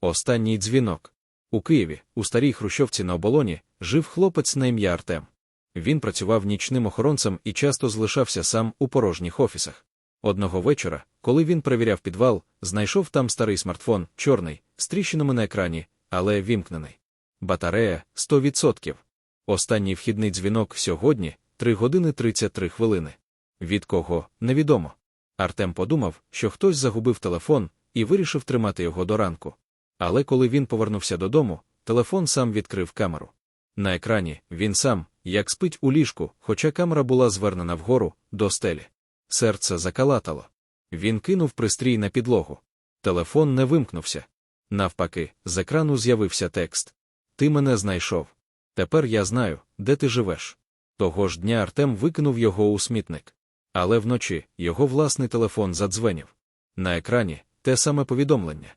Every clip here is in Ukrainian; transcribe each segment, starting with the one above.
Останній дзвінок. У Києві, у старій хрущовці на оболоні, жив хлопець на ім'я Артем. Він працював нічним охоронцем і часто залишався сам у порожніх офісах. Одного вечора, коли він перевіряв підвал, знайшов там старий смартфон, чорний, з тріщинами на екрані, але вімкнений. Батарея 100%. Останній вхідний дзвінок сьогодні 3 години 33 хвилини. Від кого невідомо. Артем подумав, що хтось загубив телефон і вирішив тримати його до ранку. Але коли він повернувся додому, телефон сам відкрив камеру. На екрані він сам, як спить у ліжку, хоча камера була звернена вгору, до стелі. Серце закалатало. Він кинув пристрій на підлогу. Телефон не вимкнувся. Навпаки, з екрану з'явився текст: Ти мене знайшов. Тепер я знаю, де ти живеш. Того ж дня Артем викинув його у смітник. Але вночі його власний телефон задзвенів. На екрані те саме повідомлення.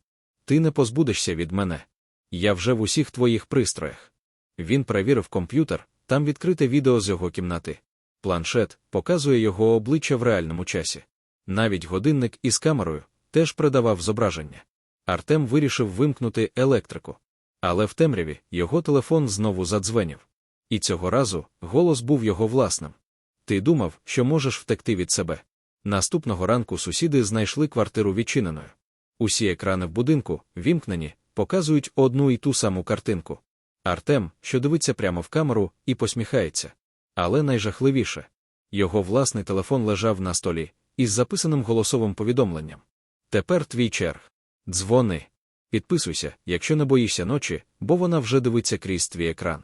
Ти не позбудешся від мене. Я вже в усіх твоїх пристроях. Він перевірив комп'ютер, там відкрите відео з його кімнати. Планшет показує його обличчя в реальному часі. Навіть годинник із камерою теж придавав зображення. Артем вирішив вимкнути електрику. Але в темряві його телефон знову задзвенів. І цього разу голос був його власним. Ти думав, що можеш втекти від себе. Наступного ранку сусіди знайшли квартиру відчиненою. Усі екрани в будинку, вімкнені, показують одну і ту саму картинку. Артем, що дивиться прямо в камеру, і посміхається. Але найжахливіше його власний телефон лежав на столі із записаним голосовим повідомленням. Тепер твій черг. Дзвони. Підписуйся, якщо не боїшся ночі, бо вона вже дивиться крізь твій екран.